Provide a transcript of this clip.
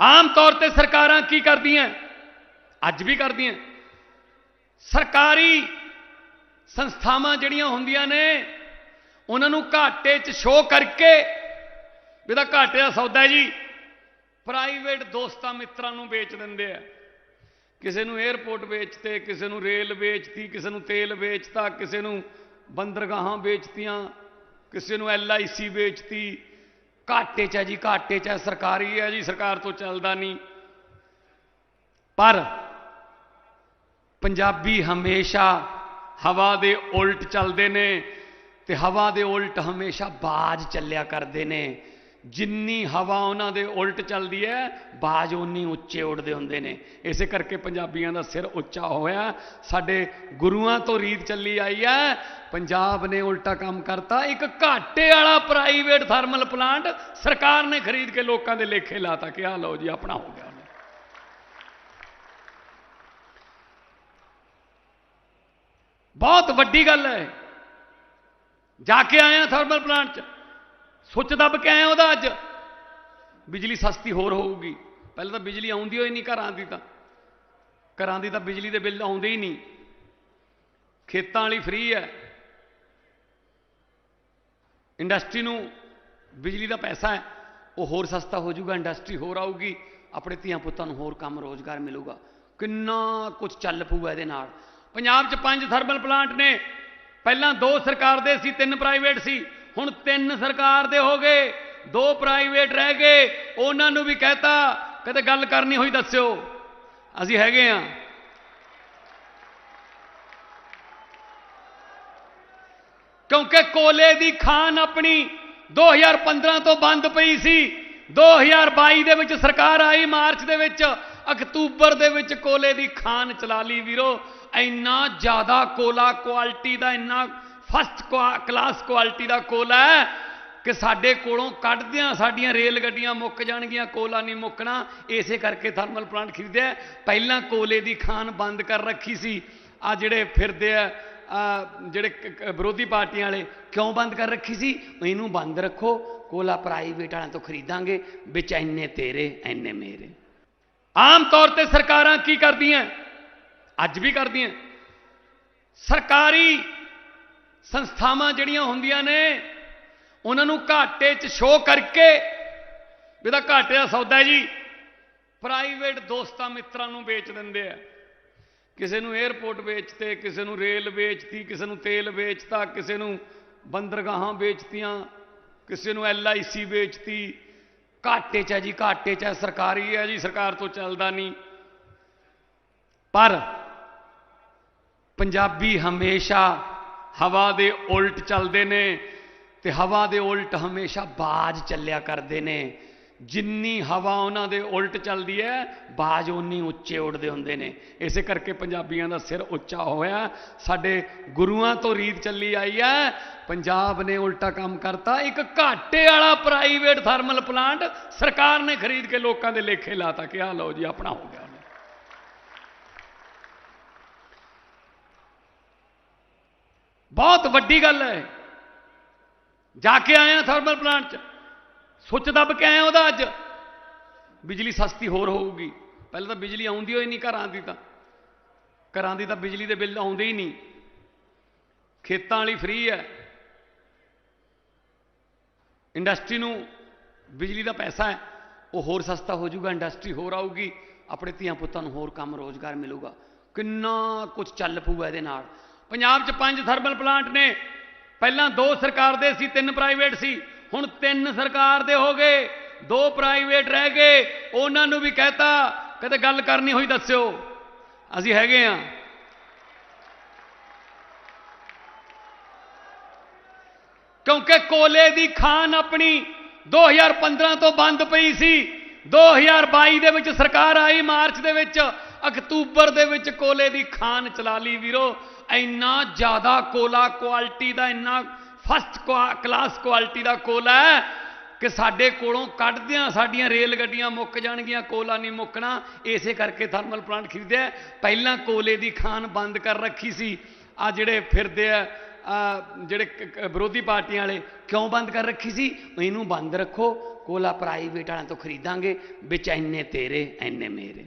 ਆਮ ਤੌਰ ਤੇ ਸਰਕਾਰਾਂ ਕੀ ਕਰਦੀਆਂ? ਅੱਜ ਵੀ ਕਰਦੀਆਂ। ਸਰਕਾਰੀ ਸੰਸਥਾਵਾਂ ਜਿਹੜੀਆਂ ਹੁੰਦੀਆਂ ਨੇ, ਉਹਨਾਂ ਨੂੰ ਘਾਟੇ 'ਚ ਸ਼ੋਅ ਕਰਕੇ, ਵੀ ਇਹਦਾ ਘਾਟੇ ਦਾ ਸੌਦਾ ਜੀ। ਪ੍ਰਾਈਵੇਟ ਦੋਸਤਾਂ ਮਿੱਤਰਾਂ ਨੂੰ ਵੇਚ ਦਿੰਦੇ ਆ। ਕਿਸੇ ਨੂੰ 에ਅਰਪੋਰਟ ਵੇਚਤੇ, ਕਿਸੇ ਨੂੰ ਰੇਲ ਵੇਚਤੀ, ਕਿਸੇ ਨੂੰ ਤੇਲ ਵੇਚਤਾ, ਕਿਸੇ ਨੂੰ ਬੰਦਰਗਾਹਾਂ ਵੇਚਤੀਆਂ, ਕਿਸੇ ਨੂੰ ਐਲਆਈਸੀ ਵੇਚਤੀ। ਘਾਟੇ 'ਚ ਹੈ ਜੀ, ਘਾਟੇ 'ਚ ਹੈ, ਸਰਕਾਰੀ ਹੈ ਜੀ, ਸਰਕਾਰ ਤੋਂ ਚੱਲਦਾ ਨਹੀਂ। ਪਰ ਪੰਜਾਬੀ ਹਮੇਸ਼ਾ ਹਵਾ ਦੇ ਉਲਟ ਚੱਲਦੇ ਨੇ ਤੇ ਹਵਾ ਦੇ ਉਲਟ ਹਮੇਸ਼ਾ ਬਾਜ ਚੱਲਿਆ ਕਰਦੇ ਨੇ। ਜਿੰਨੀ ਹਵਾ ਉਹਨਾਂ ਦੇ ਉਲਟ ਚੱਲਦੀ ਹੈ, ਬਾਜ ਉਨੀ ਉੱਚੇ ਉੱਡਦੇ ਹੁੰਦੇ ਨੇ। ਇਸੇ ਕਰਕੇ ਪੰਜਾਬੀਆਂ ਦਾ ਸਿਰ ਉੱਚਾ ਹੋਇਆ। ਸਾਡੇ ਗੁਰੂਆਂ ਤੋਂ ਰੀਤ ਚੱਲੀ ਆਈ ਹੈ। ਪੰਜਾਬ ਨੇ ਉਲਟਾ ਕੰਮ ਕਰਤਾ। ਇੱਕ ਘਾਟੇ ਵਾਲਾ ਪ੍ਰਾਈਵੇਟ ਥਰਮਲ ਪਲਾਂਟ ਸਰਕਾਰ ਨੇ ਖਰੀਦ ਕੇ ਲੋਕਾਂ ਦੇ ਲੇਖੇ ਲਾਤਾ ਕਿ ਆ ਲਓ ਜੀ, ਆਪਣਾ ਹੋ ਗਿਆ ਬਹੁਤ ਵੱਡੀ ਗੱਲ ਹੈ। ਜਾ ਕੇ ਆਇਆ ਥਰਮਲ ਪਲਾਂਟ 'ਚ। ਸੁੱਚ ਦੱਬ ਕੇ ਆਇਆ ਉਹਦਾ ਅੱਜ। ਬਿਜਲੀ ਸਸਤੀ ਹੋਰ ਹੋਊਗੀ। ਪਹਿਲਾਂ ਤਾਂ ਬਿਜਲੀ ਆਉਂਦੀ ਹੋਈ ਨਹੀਂ ਘਰਾਂ ਦੀ ਤਾਂ। ਘਰਾਂ ਦੀ ਤਾਂ ਬਿਜਲੀ ਦੇ ਬਿੱਲ ਆਉਂਦੇ ਹੀ ਨਹੀਂ। ਖੇਤਾਂ ਵਾਲੀ ਫ੍ਰੀ ਹੈ। ਇੰਡਸਟਰੀ ਨੂੰ ਬਿਜਲੀ ਦਾ ਪੈਸਾ ਹੈ। ਉਹ ਹੋਰ ਸਸਤਾ ਹੋ ਜਾਊਗਾ, ਇੰਡਸਟਰੀ ਹੋਰ ਆਊਗੀ। ਆਪਣੇ ਧੀਆਂ ਪੁੱਤਾਂ ਨੂੰ ਹੋਰ ਕੰਮ, ਰੋਜ਼ਗਾਰ ਮਿਲੂਗਾ। ਕਿੰਨਾ ਕੁਝ ਚੱਲ ਪਊਗਾ ਇਹਦੇ ਨਾਲ। ਪੰਜਾਬ 'ਚ ਪੰਜ ਥਰਮਲ ਪਲਾਂਟ ਨੇ। ਪਹਿਲਾਂ ਦੋ ਸਰਕਾਰ ਦੇ ਸੀ, ਤਿੰਨ ਪ੍ਰਾਈਵੇਟ ਸੀ। ਹੁਣ ਤਿੰਨ ਸਰਕਾਰ ਦੇ ਹੋ ਗਏ, ਦੋ ਪ੍ਰਾਈਵੇਟ ਰਹਿ ਗਏ, ਉਹਨਾਂ ਨੂੰ ਵੀ ਕਹਤਾ, ਕਦੇ ਗੱਲ ਕਰਨੀ ਹੋਈ ਦੱਸਿਓ। ਅਸੀਂ ਹੈਗੇ ਆ। ਕਿਉਂਕਿ ਕੋਲੇ ਦੀ ਖਾਨ ਆਪਣੀ 2015 ਤੋਂ ਬੰਦ ਪਈ ਸੀ 2022 ਦੇ ਵਿੱਚ ਸਰਕਾਰ ਆਈ ਮਾਰਚ ਦੇ ਵਿੱਚ, ਅਕਤੂਬਰ ਦੇ ਵਿੱਚ ਕੋਲੇ ਦੀ ਖਾਨ ਚਲਾ ਲਈ ਵੀਰੋ। ਇੰਨਾ ਜ਼ਿਆਦਾ ਕੋਲਾ ਕੁਆਲਿਟੀ ਦਾ ਇੰਨਾ ਫਸਟ ਕਲਾਸ ਕੁਆਲਿਟੀ ਦਾ ਕੋਲਾ ਹੈ ਕਿ ਸਾਡੇ ਕੋਲੋਂ ਕੱਢਦਿਆਂ ਸਾਡੀਆਂ ਰੇਲ ਗੱਡੀਆਂ ਮੁੱਕ ਜਾਣਗੀਆਂ, ਕੋਲਾ ਨਹੀਂ ਮੁੱਕਣਾ। ਇਸੇ ਕਰਕੇ ਥਰਮਲ ਪਲਾਂਟ ਖਰੀਦਿਆ ਪਹਿਲਾਂ ਕੋਲੇ ਦੀ ਖਾਨ ਬੰਦ ਕਰ ਰੱਖੀ ਸੀ। ਆ ਜਿਹੜੇ ਫਿਰਦੇ ਆ ਜਿਹੜੇ ਵਿਰੋਧੀ ਪਾਰਟੀਆਂ ਵਾਲੇ ਕਿਉਂ ਬੰਦ ਕਰ ਰੱਖੀ ਸੀ? ਇਹਨੂੰ ਬੰਦ ਰੱਖੋ। ਕੋਲਾ ਪ੍ਰਾਈਵੇਟ ਵਾਲਿਆਂ ਤੋਂ ਖਰੀਦਾਂਗੇ। ਵਿੱਚ ਇੰਨੇ ਤੇਰੇ, ਇੰਨੇ ਮੇਰੇ। ਆਮ ਤੌਰ ਤੇ ਸਰਕਾਰਾਂ ਕੀ ਕਰਦੀਆਂ? ਅੱਜ ਵੀ ਕਰਦੀਆਂ। ਸਰਕਾਰੀ ਸੰਸਥਾਵਾਂ ਜਿਹੜੀਆਂ ਹੁੰਦੀਆਂ ਨੇ, ਉਹਨਾਂ ਨੂੰ ਘਾਟੇ 'ਚ ਸ਼ੋਅ ਕਰਕੇ ਇਹਦਾ ਘਾਟੇ ਦਾ ਸੌਦਾ ਜੀ। ਪ੍ਰਾਈਵੇਟ ਦੋਸਤਾਂ ਮਿੱਤਰਾਂ ਨੂੰ ਵੇਚ ਦਿੰਦੇ ਆ। ਕਿਸੇ ਨੂੰ 에ਅਰਪੋਰਟ ਵੇਚਤੇ, ਕਿਸੇ ਨੂੰ ਰੇਲ ਵੇਚਤੀ, ਕਿਸੇ ਨੂੰ ਤੇਲ ਵੇਚਤਾ, ਕਿਸੇ ਨੂੰ ਬੰਦਰਗਾਹਾਂ ਵੇਚਤੀਆਂ, ਕਿਸੇ ਨੂੰ ਐਲਆਈਸੀ ਵੇਚਤੀ। ਘਾਟੇ 'ਚ ਹੈ ਜੀ, ਘਾਟੇ 'ਚ ਹੈ, ਸਰਕਾਰੀ ਹੈ ਜੀ, ਸਰਕਾਰ ਤੋਂ ਚੱਲਦਾ ਨਹੀਂ। ਪਰ ਪੰਜਾਬੀ ਹਮੇਸ਼ਾ ਹਵਾ ਦੇ ਉਲਟ ਚੱਲਦੇ ਨੇ ਤੇ ਹਵਾ ਦੇ ਉਲਟ ਹਮੇਸ਼ਾ ਬਾਜ ਚੱਲਿਆ ਕਰਦੇ ਨੇ। ਜਿੰਨੀ ਹਵਾ ਉਹਨਾਂ ਦੇ ਉਲਟ ਚੱਲਦੀ ਹੈ, ਬਾਜ ਉਨੀ ਉੱਚੇ ਉੱਡਦੇ ਹੁੰਦੇ ਨੇ। ਇਸੇ ਕਰਕੇ ਪੰਜਾਬੀਆਂ ਦਾ ਸਿਰ ਉੱਚਾ ਹੋਇਆ। ਸਾਡੇ ਗੁਰੂਆਂ ਤੋਂ ਰੀਤ ਚੱਲੀ ਆਈ ਹੈ। ਪੰਜਾਬ ਨੇ ਉਲਟਾ ਕੰਮ ਕਰਤਾ। ਇੱਕ ਘਾਟੇ ਵਾਲਾ ਪ੍ਰਾਈਵੇਟ ਥਰਮਲ ਪਲਾਂਟ ਸਰਕਾਰ ਨੇ ਖਰੀਦ ਕੇ ਲੋਕਾਂ ਦੇ ਲੇਖੇ ਲਾਤਾ ਕਿ ਆ ਲਓ ਜੀ, ਆਪਣਾ ਹੋ ਗਿਆ। ਬਹੁਤ ਵੱਡੀ ਗੱਲ ਹੈ। ਜਾ ਕੇ ਆਇਆ ਥਰਮਲ ਪਲਾਂਟ 'ਚ। ਸੁੱਚ ਦੱਬ ਕੇ ਆਇਆ ਉਹਦਾ ਅੱਜ। ਬਿਜਲੀ ਸਸਤੀ ਹੋਰ ਹੋਊਗੀ। ਪਹਿਲਾਂ ਤਾਂ ਬਿਜਲੀ ਆਉਂਦੀ ਹੋਈ ਨਹੀਂ ਘਰਾਂ ਦੀ ਤਾਂ। ਘਰਾਂ ਦੀ ਤਾਂ ਬਿਜਲੀ ਦੇ ਬਿੱਲ ਆਉਂਦੇ ਹੀ ਨਹੀਂ। ਖੇਤਾਂ ਵਾਲੀ ਫ੍ਰੀ ਹੈ। ਇੰਡਸਟਰੀ ਨੂੰ ਬਿਜਲੀ ਦਾ ਪੈਸਾ ਹੈ। ਉਹ ਹੋਰ ਸਸਤਾ ਹੋ ਜਾਊਗਾ, ਇੰਡਸਟਰੀ ਹੋਰ ਆਊਗੀ। ਆਪਣੇ ਧੀਆਂ ਪੁੱਤਾਂ ਨੂੰ ਹੋਰ ਕੰਮ ਰੋਜ਼ਗਾਰ ਮਿਲੂਗਾ। ਕਿੰਨਾ ਕੁਝ ਚੱਲ ਪਊਗਾ ਇਹਦੇ ਨਾਲ। ਪੰਜਾਬ 'ਚ ਪੰਜ ਥਰਮਲ ਪਲਾਂਟ ਨੇ। ਪਹਿਲਾਂ ਦੋ ਸਰਕਾਰ ਦੇ ਸੀ, ਤਿੰਨ ਪ੍ਰਾਈਵੇਟ ਸੀ। ਹੁਣ ਤਿੰਨ ਸਰਕਾਰ ਦੇ ਹੋ ਗਏ, ਦੋ ਪ੍ਰਾਈਵੇਟ ਰਹਿ ਗਏ। ਉਹਨਾਂ ਨੂੰ ਵੀ ਕਹਤਾ, ਕਦੇ ਗੱਲ ਕਰਨੀ ਹੋਈ ਦੱਸਿਓ। ਅਸੀਂ ਹੈਗੇ ਆ ਕਿਉਂਕਿ ਕੋਲੇ ਦੀ ਖਾਨ ਆਪਣੀ 2015 ਤੋਂ ਬੰਦ ਪਈ ਸੀ। 2022 ਦੇ ਵਿੱਚ ਸਰਕਾਰ ਆਈ ਮਾਰਚ ਦੇ ਵਿੱਚ। ਅਕਤੂਬਰ ਦੇ ਵਿੱਚ ਕੋਲੇ ਦੀ ਖਾਨ ਚਲਾ ਲਈ ਵੀਰੋ। ਇੰਨਾ ਜ਼ਿਆਦਾ ਕੋਲਾ ਕੁਆਲਿਟੀ ਦਾ, ਇੰਨਾ ਫਸਟ ਕਲਾਸ ਕੁਆਲਿਟੀ ਦਾ ਕੋਲਾ ਹੈ ਕਿ ਸਾਡੇ ਕੋਲੋਂ ਕੱਢਦਿਆਂ ਸਾਡੀਆਂ ਰੇਲ ਗੱਡੀਆਂ ਮੁੱਕ ਜਾਣਗੀਆਂ, ਕੋਲਾ ਨਹੀਂ ਮੁੱਕਣਾ। ਇਸੇ ਕਰਕੇ ਥਰਮਲ ਪਲਾਂਟ ਖਰੀਦਿਆ ਪਹਿਲਾਂ ਕੋਲੇ ਦੀ ਖਾਨ ਬੰਦ ਕਰ ਰੱਖੀ ਸੀ। ਆ ਜਿਹੜੇ ਫਿਰਦੇ ਆ ਜਿਹੜੇ ਵਿਰੋਧੀ ਪਾਰਟੀਆਂ ਵਾਲੇ, ਕਿਉਂ ਬੰਦ ਕਰ ਰੱਖੀ ਸੀ? ਇਹਨੂੰ ਬੰਦ ਰੱਖੋ। ਕੋਲਾ ਪ੍ਰਾਈਵੇਟ ਵਾਲਿਆਂ ਤੋਂ ਖਰੀਦਾਂਗੇ। ਵਿੱਚ ਇੰਨੇ ਤੇਰੇ, ਇੰਨੇ ਮੇਰੇ।